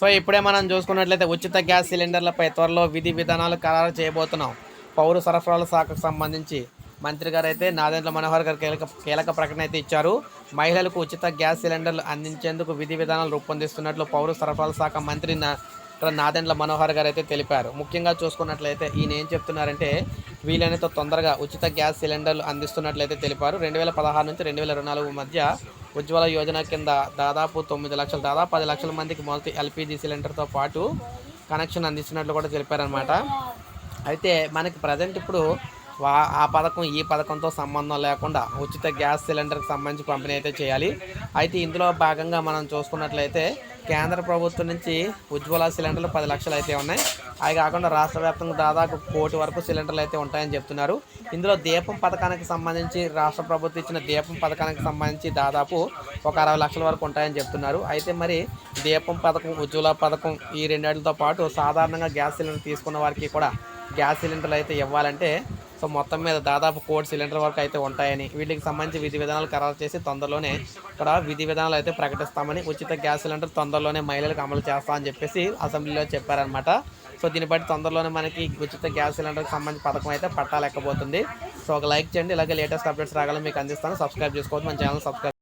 So ఇప్పుడే మనం చూసుకున్నట్లయితే ఉచిత గ్యాస్ సిలిండర్లపై త్వరలో విధి విధానాలు ఖరారు చేయబోతున్నాం. పౌర సరఫరాల శాఖకు సంబంధించి మంత్రి గారు అయితే నాదెండ్ల మనోహర్ గారు కీలక కీలక ప్రకటన అయితే ఇచ్చారు. మహిళలకు ఉచిత గ్యాస్ సిలిండర్లు అందించేందుకు విధి విధానాలు రూపొందిస్తున్నట్లు పౌర సరఫరాల శాఖ మంత్రి నా నాదెండ్ల మనోహర్ గారు అయితే తెలిపారు. ముఖ్యంగా చూసుకున్నట్లయితే ఈయన ఏం చెప్తున్నారంటే వీలైనంత తొందరగా ఉచిత గ్యాస్ సిలిండర్లు అందిస్తున్నట్లయితే తెలిపారు. రెండు వేల పదహారు నుంచి రెండు వేల ఇరవై నాలుగు మధ్య ఉజ్వల యోజన కింద దాదాపు తొమ్మిది లక్షలు దాదాపు పది లక్షల మందికి మొదటి ఎల్పిజి సిలిండర్తో పాటు కనెక్షన్ అందిస్తున్నట్లు కూడా తెలిపారనమాట అయితే మనకి ప్రజెంట్ ఇప్పుడు వా ఆ పథకం ఈ పథకంతో సంబంధం లేకుండా ఉచిత గ్యాస్ సిలిండర్కి సంబంధించి పంపిణీ అయితే చేయాలి. అయితే ఇందులో భాగంగా మనం చూసుకున్నట్లయితే కేంద్ర ప్రభుత్వం నుంచి ఉజ్వల సిలిండర్లు పది లక్షలు అయితే ఉన్నాయి. అవి కాకుండా రాష్ట్ర వ్యాప్తంగా దాదాపు కోటి వరకు సిలిండర్లు అయితే ఉంటాయని చెప్తున్నారు. ఇందులో దీపం పథకానికి సంబంధించి రాష్ట్ర ప్రభుత్వం ఇచ్చిన దీపం పథకానికి సంబంధించి దాదాపు ఒక అరవై లక్షల వరకు ఉంటాయని చెప్తున్నారు. అయితే మరి దీపం పథకం ఉజ్వల పథకం ఈ రెండింటితో పాటు సాధారణంగా గ్యాస్ సిలిండర్ తీసుకున్న వారికి కూడా గ్యాస్ సిలిండర్లు అయితే ఇవ్వాలంటే సో మొత్తం మీద దాదాపు కోటి సిలిండర్ వరకు అయితే ఉంటాయని వీటికి సంబంధించి విధి విధానాలు ఖరారు చేసి తొందరలోనే ఇక్కడ విధి విధానాలు అయితే ప్రకటిస్తామని ఉచిత గ్యాస్ సిలిండర్ తొందరలోనే మహిళలకు అమలు చేస్తామని చెప్పేసి అసెంబ్లీలో చెప్పారనమాట సో దీన్ని బట్టి తొందరలోనే మనకి ఉచిత గ్యాస్ సిలిండర్కి సంబంధించి పథకం అయితే పట్టాలెక్కబోతుంది సో ఒక లైక్ చేయండి ఇలాగే లేటెస్ట్ అప్డేట్స్ రాగాలని మీకు అందిస్తాను. సబ్స్క్రైబ్ చేసుకోవచ్చు మన ఛానల్ సబ్స్క్రైబ్